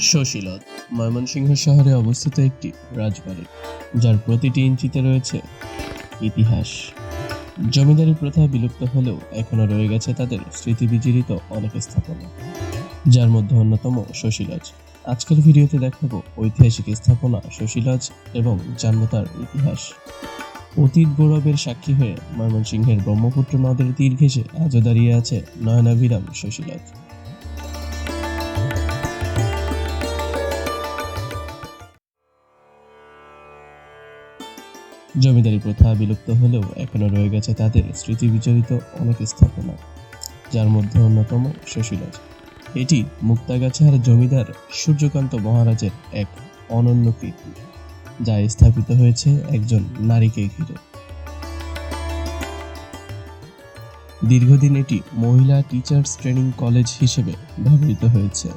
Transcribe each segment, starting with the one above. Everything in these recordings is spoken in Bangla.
শশীলদ ময়মনসিংহ শহরে অবস্থিত একটি রাজবাড়ি, যার প্রতিটি ইঞ্চিতে রয়েছে ইতিহাস। জমিদারি প্রথা বিলুপ্ত হলেও এখনও রয়ে গেছে তাদের স্মৃতি বিজড়িত অনেক স্থাপনা, যার মধ্যে অন্যতম শশীলজ। আজকের ভিডিওতে দেখাবো ঐতিহাসিক স্থাপনা শশীলজ এবং জানব তার ইতিহাস। অতীত গৌরবের সাক্ষী হয়ে ময়মনসিংহের ব্রহ্মপুত্র নদের তীর ঘেঁষে আজও দাঁড়িয়ে আছে নয়নাভিরাম শশীলজ। জমিদারি প্রথা বিলুপ্ত হলেও এখনও রয়ে গেছে তাদের স্মৃতি বিচরিত অনেক স্থাপনা, যার মধ্যে অন্যতম শশীলজ এটি মুক্তাগাছার জমিদার সূর্যকান্ত মহারাজের এক অনন্য কীর্তি, যা স্থাপিত হয়েছে একজন নারীকে ঘিরে। দীর্ঘদিন এটি মহিলা টিচার্স ট্রেনিং কলেজ হিসেবে ব্যবহৃত হয়েছে।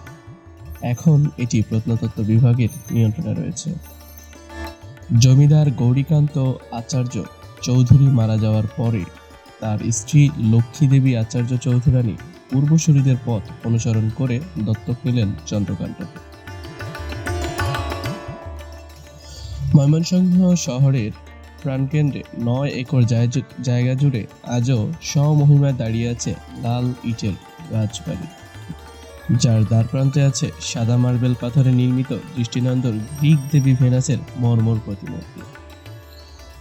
এখন এটি প্রত্নতত্ত্ব বিভাগের নিয়ন্ত্রণে রয়েছে। জমিদার গৌরীকান্ত আচার্য চৌধুরী মারা যাওয়ার পরে তার স্ত্রী লক্ষ্মী দেবী আচার্য চৌধুরানী পূর্বসূরীদের পথ অনুসরণ করে দত্তক নিলেন চন্দ্রকান্তকে। ময়মনসিংহ শহরের প্রাণকেন্দ্রে নয় একর জায়গা জুড়ে আজও স্বমহিমায় দাঁড়িয়ে আছে লাল ইটের রাজবাড়ি যার দ্বার প্রান্তে আছে সাদা মার্বেল পাথরে নির্মিত দৃষ্টিনন্দন গ্রিক দেবী ভেনাসের মর্মর প্রতিমূর্তি।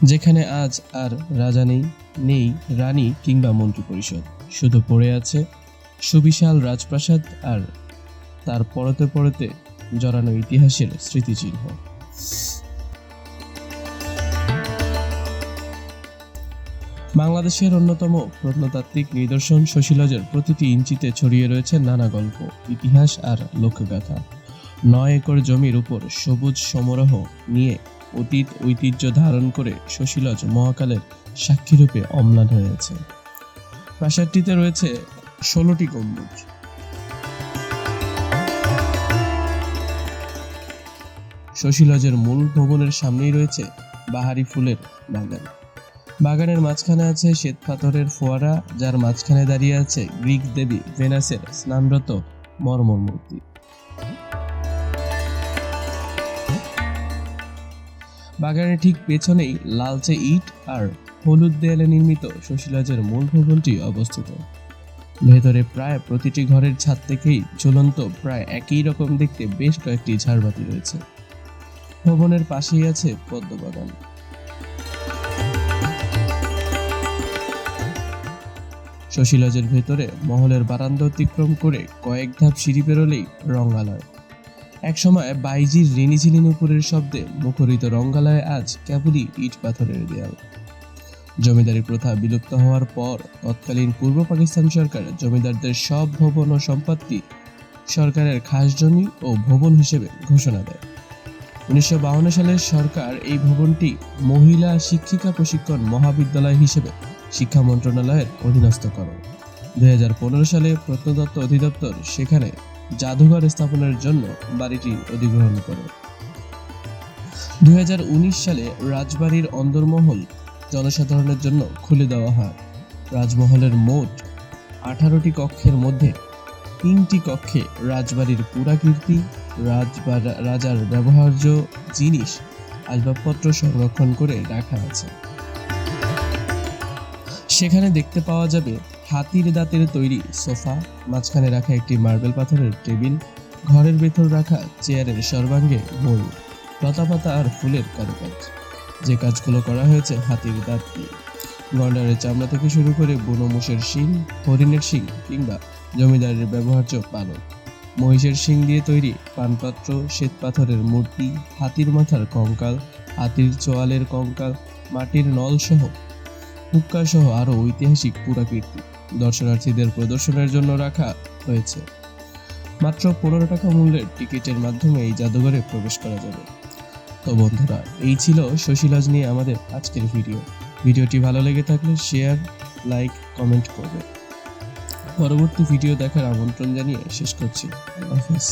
যেখানে আজ আর রাজা নেই নেই রানী কিংবা মন্ত্রী পরিষদ শুধু পড়ে আছে সুবিশাল রাজপ্রাসাদ আর তার পরতে পরতে জড়ানো ইতিহাসের স্মৃতিচিহ্ন। বাংলাদেশের অন্যতম প্রত্নতাত্ত্বিক নিদর্শন শশীলজের প্রতিটি ইঞ্চিতে ছড়িয়ে রয়েছে নানা গল্প, ইতিহাস আর লোকগাথা। নয় একর জমির উপর সবুজ সমারোহ নিয়ে অতীত ঐতিহ্য ধারণ করে শশীলজ মহাকালের সাক্ষীরূপে অম্লান হয়েছে। প্রাসাদটিতে রয়েছে ষোলোটি গম্বুজ। শশীলজের মূল ভবনের সামনেই রয়েছে বাহারি ফুলের বাগান। বাগানের মাঝখানে আছে শ্বেত পাথরের ফোয়ারা, যার মাঝখানে দাঁড়িয়ে আছে গ্রিক দেবী ভেনাসের স্নানরত মর্মর মূর্তি। বাগানের ঠিক পেছনেই লালচে ইট আর হলুদ দেয়ালে নির্মিত শশীলাজের মূল ভবনটি অবস্থিত। ভেতরে প্রায় প্রতিটি ঘরের ছাদ থেকেই ঝুলন্ত প্রায় একই রকম দেখতে বেশ কয়েকটি ঝাড়বাতি রয়েছে। ভবনের পাশেই আছে পদ্ম শশীলজের ভেতরে মহলের বারান্দা অতিক্রম করে কয়েক ধাপ সিঁড়ি পেরোলেই রঙ্গালয়। একসময় বাইজির রিনিঝিনি নুপুরের শব্দে মুখরিত রঙ্গালয়ে আজ কেবলই ইট পাথরের দেয়াল। জমিদারি প্রথা বিলুপ্ত হওয়ার পর তৎকালীন পূর্ব পাকিস্তান সরকার জমিদারদের সব ভবন ও সম্পত্তি সরকারের খাস জমি ও ভবন হিসেবে ঘোষণা দেয়। উনিশশো বাউন্ন সালে সরকার এই ভবনটি মহিলা শিক্ষিকা প্রশিক্ষণ মহাবিদ্যালয় হিসেবে শিক্ষা মন্ত্রণালয়ের অধীনস্থ করে। দুই সালে প্রত্নতত্ত্ব অধিদপ্তর সেখানে জাদুঘর স্থাপনের জন্য বাড়িটি অধিগ্রহণ করে। দুই সালে রাজবাড়ির অন্দরমহল জনসাধারণের জন্য খুলে দেওয়া হয়। রাজমহলের মোট আঠারোটি কক্ষের মধ্যে তিনটি কক্ষে রাজবাড়ির পুরাকীর্তি রাজার ব্যবহার্য জিনিস, আসবাবপত্র সংরক্ষণ করে রাখা আছে। সেখানে দেখতে পাওয়া যাবে হাতির দাঁতের তৈরি সোফা, মাঝখানে রাখা একটি মার্বেল পাথরের টেবিল, ঘরের ভেতর রাখা চেয়ারের সর্বাঙ্গে মূল লতাপাতা আর ফুলের কারুকাজ যে কাজগুলো করা হয়েছে হাতির দাঁত দিয়ে। গন্ডারের চামড়া থেকে শুরু করে বুনো মোষের শিং, হরিণের শিং কিংবা জমিদারের ব্যবহার্য পালক। মহিষের শিং দিয়ে তৈরি পানপাত্র, শ্বেত পাথরের মূর্তি, হাতির মাথার কঙ্কাল, হাতির চোয়ালের কঙ্কাল, মাটির নল সহ হুক্কা সহ আরও ঐতিহাসিক পুরাকীর্তি দর্শনার্থীদের প্রদর্শনের জন্য রাখা হয়েছে। মাত্র পনেরো টাকা মূল্যের টিকিটের মাধ্যমে এই জাদুঘরে প্রবেশ করা যাবে। তো বন্ধুরা, এই ছিল শশীলাজ নিয়ে আমাদের আজকের ভিডিও। ভিডিওটি ভালো লেগে থাকলে শেয়ার, লাইক, কমেন্ট করবে পরবর্তী ভিডিও দেখার আমন্ত্রণ জানিয়ে শেষ করছি। আল্লাহ হাফিজ।